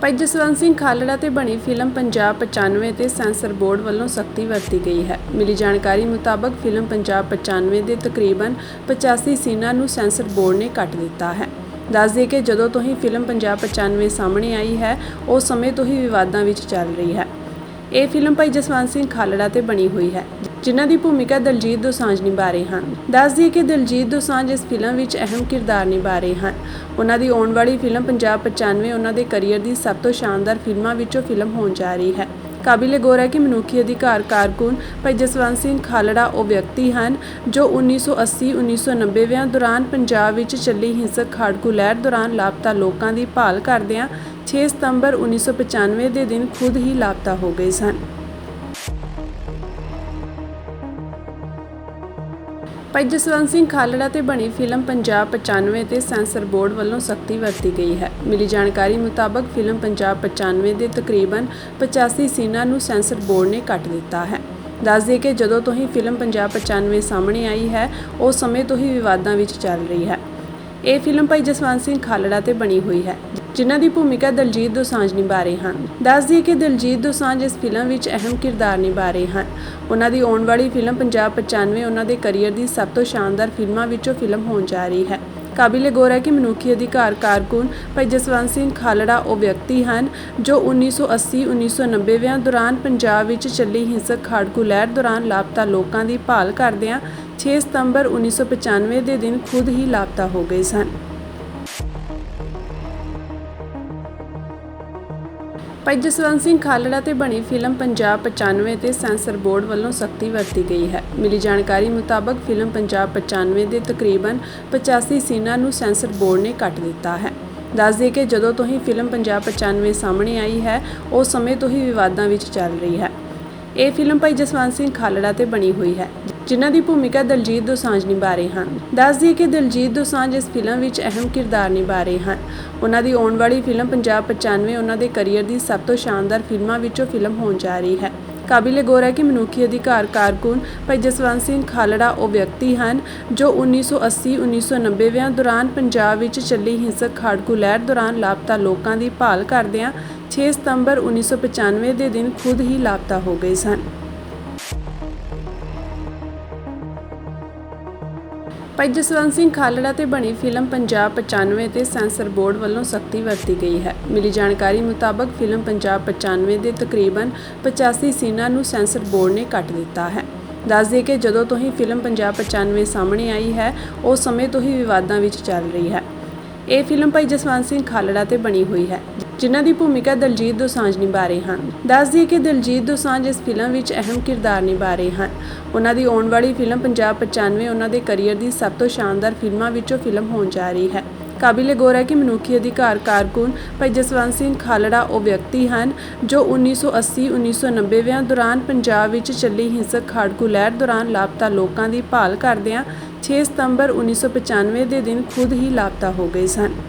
ਭਾਈ ਜਸਵੰਤ ਸਿੰਘ ਖਾਲੜਾ ਤੇ ਬਣੀ ਫਿਲਮ ਪੰਜਾਬ 95 ਤੇ ਸੈਂਸਰ ਬੋਰਡ ਵੱਲੋਂ ਸਖਤੀ ਵਰਤੀ ਗਈ ਹੈ। ਮਿਲੀ ਜਾਣਕਾਰੀ ਮੁਤਾਬਕ ਫਿਲਮ ਪੰਜਾਬ 95 ਦੇ ਤਕਰੀਬਨ 85 ਸੀਨਾਂ ਨੂੰ ਸੈਂਸਰ ਬੋਰਡ ਨੇ ਕੱਟ ਦਿੱਤਾ ਹੈ। ਦੱਸ ਦਈਏ ਕਿ ਜਦੋਂ ਤੋਂ ਹੀ ਫਿਲਮ ਪੰਜਾਬ 95 ਸਾਹਮਣੇ ਆਈ ਹੈ, ਉਸ ਸਮੇਂ ਤੋਂ ਹੀ ਵਿਵਾਦਾਂ ਵਿੱਚ ਚੱਲ ਰਹੀ ਹੈ। ਇਹ ਫਿਲਮ ਭਾਈ ਜਸਵੰਤ ਸਿੰਘ ਖਾਲੜਾ ਤੇ ਬਣੀ ਹੋਈ ਹੈ। ਜਿਨ੍ਹਾਂ ਦੀ ਭੂਮਿਕਾ ਦਲਜੀਤ ਦੋਸਾਂਝ ਨਿਭਾ ਰਹੇ ਹਨ। ਦੱਸ ਦਈਏ ਕਿ ਦਲਜੀਤ ਦੋਸਾਂਝ ਇਸ ਫਿਲਮ ਵਿੱਚ ਅਹਿਮ ਕਿਰਦਾਰ ਨਿਭਾ ਰਹੇ ਹਨ। ਉਹਨਾਂ ਦੀ ਆਉਣ ਵਾਲੀ ਫਿਲਮ ਪੰਜਾਬ 95 ਉਹਨਾਂ ਦੇ ਕੈਰੀਅਰ ਦੀ ਸਭ ਤੋਂ ਸ਼ਾਨਦਾਰ ਫਿਲਮਾਂ ਵਿੱਚੋਂ ਫਿਲਮ ਹੋਣ ਜਾ ਰਹੀ ਹੈ। ਕਾਬਿਲ ਗੌਰ ਹੈ ਕਿ ਮਨੁੱਖੀ ਅਧਿਕਾਰ ਕਾਰਕੁਨ ਭਾਈ ਜਸਵੰਤ ਸਿੰਘ ਖਾਲੜਾ ਉਹ ਵਿਅਕਤੀ ਹਨ ਜੋ 1980-1990ਵਿਆਂ ਦੌਰਾਨ ਪੰਜਾਬ ਵਿੱਚ ਚੱਲੀ ਹਿੰਸਕ ਖਾੜਕੂ ਲਹਿਰ ਦੌਰਾਨ ਲਾਪਤਾ ਲੋਕਾਂ ਦੀ ਭਾਲ ਕਰਦਿਆਂ 6 ਸਤੰਬਰ 1995 ਦੇ ਦਿਨ ਖੁਦ ਹੀ ਲਾਪਤਾ ਹੋ ਗਏ ਸਨ। ਭਾਈ ਜਸਵੰਤ ਸਿੰਘ ਖਾਲੜਾ ਤੇ ਬਣੀ ਫਿਲਮ ਪੰਜਾਬ 95 ਤੇ ਸੈਂਸਰ ਬੋਰਡ ਵੱਲੋਂ ਸਖਤੀ ਵਰਤੀ ਗਈ ਹੈ। ਮਿਲੀ ਜਾਣਕਾਰੀ ਮੁਤਾਬਕ ਫਿਲਮ ਪੰਜਾਬ 95 ਦੇ ਤਕਰੀਬਨ 85 ਸੀਨਾਂ ਨੂੰ ਸੈਂਸਰ ਬੋਰਡ ਨੇ ਕੱਟ ਦਿੱਤਾ ਹੈ। ਦੱਸ ਦਈਏ ਕਿ ਜਦੋਂ ਤੋਂ ਹੀ ਫਿਲਮ ਪੰਜਾਬ 95 ਸਾਹਮਣੇ ਆਈ ਹੈ, ਉਸ ਸਮੇਂ ਤੋਂ ਹੀ ਵਿਵਾਦਾਂ ਵਿੱਚ ਚੱਲ ਰਹੀ ਹੈ। ਇਹ ਫਿਲਮ ਭਾਈ ਜਸਵੰਤ ਸਿੰਘ ਖਾਲੜਾ ਤੇ ਬਣੀ ਹੋਈ ਹੈ, ਜਿਨ੍ਹਾਂ ਦੀ ਭੂਮਿਕਾ ਦਲਜੀਤ ਦੋਸਾਂਝ ਨਿਭਾ ਰਹੇ ਹਨ। ਦੱਸ ਦਈਏ ਕਿ ਦਲਜੀਤ ਦੋਸਾਂਝ ਇਸ ਫਿਲਮ ਵਿੱਚ ਅਹਿਮ ਕਿਰਦਾਰ ਨਿਭਾ ਰਹੇ ਹਨ। ਉਹਨਾਂ ਦੀ ਆਉਣ ਵਾਲੀ ਫਿਲਮ ਪੰਜਾਬ 95 ਉਹਨਾਂ ਦੇ ਕੈਰੀਅਰ ਦੀ ਸਭ ਤੋਂ ਸ਼ਾਨਦਾਰ ਫਿਲਮਾਂ ਵਿੱਚੋਂ ਫਿਲਮ ਹੋਣ ਜਾ ਰਹੀ ਹੈ। ਕਾਬਿਲੇ ਗੌਰ ਹੈ ਕਿ ਮਨੁੱਖੀ ਅਧਿਕਾਰ ਕਾਰਕੁਨ ਭਾਈ ਜਸਵੰਤ ਸਿੰਘ ਖਾਲੜਾ ਉਹ ਵਿਅਕਤੀ ਹਨ ਜੋ 1980-1990ਵਿਆਂ ਦੌਰਾਨ ਪੰਜਾਬ ਵਿੱਚ ਚੱਲੀ ਹਿੰਸਕ ਖਾੜਕੂ ਲਹਿਰ ਦੌਰਾਨ ਲਾਪਤਾ ਲੋਕਾਂ ਦੀ ਭਾਲ ਕਰਦਿਆਂ 6 ਸਤੰਬਰ 1995 ਦੇ ਦਿਨ ਖੁਦ ਹੀ ਲਾਪਤਾ ਹੋ ਗਏ ਸਨ। ਭਾਈ ਜਸਵੰਤ ਸਿੰਘ ਖਾਲੜਾ ਤੇ ਬਣੀ ਫਿਲਮ ਪੰਜਾਬ 95 ਤੇ ਸੈਂਸਰ ਬੋਰਡ ਵੱਲੋਂ ਸਖਤੀ ਵਰਤੀ ਗਈ ਹੈ। ਮਿਲੀ ਜਾਣਕਾਰੀ ਮੁਤਾਬਕ ਫਿਲਮ ਪੰਜਾਬ 95 ਦੇ ਤਕਰੀਬਨ 85 ਸੀਨਾਂ ਨੂੰ ਸੈਂਸਰ ਬੋਰਡ ਨੇ ਕੱਟ ਦਿੱਤਾ ਹੈ। ਦੱਸ ਦਈਏ ਕਿ ਜਦੋਂ ਤੋਂ ਹੀ ਫਿਲਮ ਪੰਜਾਬ 95 ਸਾਹਮਣੇ ਆਈ ਹੈ ਉਸ ਸਮੇਂ ਤੋਂ ਹੀ ਵਿਵਾਦਾਂ ਵਿੱਚ ਚੱਲ ਰਹੀ ਹੈ। ਇਹ ਫਿਲਮ ਭਾਈ ਜਸਵੰਤ ਸਿੰਘ ਖਾਲੜਾ ਤੇ ਬਣੀ ਹੋਈ ਹੈ। ਜਿਨ੍ਹਾਂ ਦੀ ਭੂਮਿਕਾ ਦਲਜੀਤ ਦੋਸਾਂਝ ਨਿਭਾ ਰਹੇ ਹਨ। ਦੱਸ ਦਈਏ ਕਿ ਦਲਜੀਤ ਦੋਸਾਂਝ ਇਸ ਫਿਲਮ ਵਿੱਚ ਅਹਿਮ ਕਿਰਦਾਰ ਨਿਭਾ ਰਹੇ ਹਨ। ਉਹਨਾਂ ਦੀ ਆਉਣ ਵਾਲੀ ਫਿਲਮ ਪੰਜਾਬ 95 ਉਹਨਾਂ ਦੇ ਕੈਰੀਅਰ ਦੀ ਸਭ ਤੋਂ ਸ਼ਾਨਦਾਰ ਫਿਲਮਾਂ ਵਿੱਚੋਂ ਫਿਲਮ ਹੋਣ ਜਾ ਰਹੀ ਹੈ। ਕਾਬਿਲੇ ਗੌਰ ਹੈ ਕਿ ਮਨੁੱਖੀ ਅਧਿਕਾਰ ਕਾਰਕੁਨ ਭਾਈ ਜਸਵੰਤ ਸਿੰਘ ਖਾਲੜਾ ਉਹ ਵਿਅਕਤੀ ਹਨ ਜੋ 1980-1990ਵਿਆਂ ਦੌਰਾਨ ਪੰਜਾਬ ਵਿੱਚ ਚੱਲੀ ਹਿੰਸਕ ਖਾੜਕੂ ਲਹਿਰ ਦੌਰਾਨ ਲਾਪਤਾ ਲੋਕਾਂ ਦੀ ਭਾਲ ਕਰਦਿਆਂ 6 ਸਤੰਬਰ 1995 ਦੇ ਦਿਨ ਖੁਦ ਹੀ ਲਾਪਤਾ ਹੋ ਗਏ ਸਨ। ਭਾਈ ਜਸਵੰਤ ਸਿੰਘ ਖਾਲੜਾ ਤੇ ਬਣੀ ਫਿਲਮ ਪੰਜਾਬ 95 ਤੇ ਸੈਂਸਰ ਬੋਰਡ ਵੱਲੋਂ ਸਖਤੀ ਵਰਤੀ ਗਈ ਹੈ। ਮਿਲੀ ਜਾਣਕਾਰੀ ਮੁਤਾਬਕ ਫਿਲਮ ਪੰਜਾਬ 95 ਦੇ ਤਕਰੀਬਨ 85 ਸੀਨਾਂ ਨੂੰ ਸੈਂਸਰ ਬੋਰਡ ਨੇ ਕੱਟ ਦਿੱਤਾ ਹੈ। ਦੱਸ ਦਈਏ ਕਿ ਜਦੋਂ ਤੋਂ ਹੀ ਫਿਲਮ ਪੰਜਾਬ 95 ਸਾਹਮਣੇ ਆਈ ਹੈ ਉਸ ਸਮੇਂ ਤੋਂ ਹੀ ਵਿਵਾਦਾਂ ਵਿੱਚ ਚੱਲ ਰਹੀ ਹੈ। ਇਹ ਫਿਲਮ ਭਾਈ ਜਸਵੰਤ ਸਿੰਘ ਖਾਲੜਾ ਤੇ ਬਣੀ ਹੋਈ ਹੈ। ਜਿਨ੍ਹਾਂ ਦੀ ਭੂਮਿਕਾ ਦਲਜੀਤ ਦੋਸਾਂਝ ਨਿਭਾ ਰਹੇ ਹਨ। ਦੱਸ ਦਈਏ ਕਿ ਦਲਜੀਤ ਦੋਸਾਂਝ ਇਸ ਫਿਲਮ ਵਿੱਚ ਅਹਿਮ ਕਿਰਦਾਰ ਨਿਭਾ ਰਹੇ ਹਨ। ਉਹਨਾਂ ਦੀ ਆਉਣ ਵਾਲੀ ਫਿਲਮ ਪੰਜਾਬ 95 ਉਹਨਾਂ ਦੇ ਕੈਰੀਅਰ ਦੀ ਸਭ ਤੋਂ ਸ਼ਾਨਦਾਰ ਫਿਲਮਾਂ ਵਿੱਚੋਂ ਫਿਲਮ ਹੋਣ ਜਾ ਰਹੀ ਹੈ। ਕਾਬਿਲੇ ਗੌਰ ਹੈ ਕਿ ਮਨੁੱਖੀ ਅਧਿਕਾਰ ਕਾਰਕੁਨ ਭਾਈ ਜਸਵੰਤ ਸਿੰਘ ਖਾਲੜਾ ਉਹ ਵਿਅਕਤੀ ਹਨ ਜੋ 1980-1990ਵਿਆਂ ਦੌਰਾਨ ਪੰਜਾਬ ਵਿੱਚ ਚੱਲੀ ਹਿੰਸਕ ਖਾੜਕੂ ਲਹਿਰ ਦੌਰਾਨ ਲਾਪਤਾ ਲੋਕਾਂ ਦੀ ਭਾਲ ਕਰਦਿਆਂ 6 ਸਤੰਬਰ 1995 ਦੇ ਦਿਨ ਖੁਦ ਹੀ ਲਾਪਤਾ ਹੋ ਗਏ ਸਨ।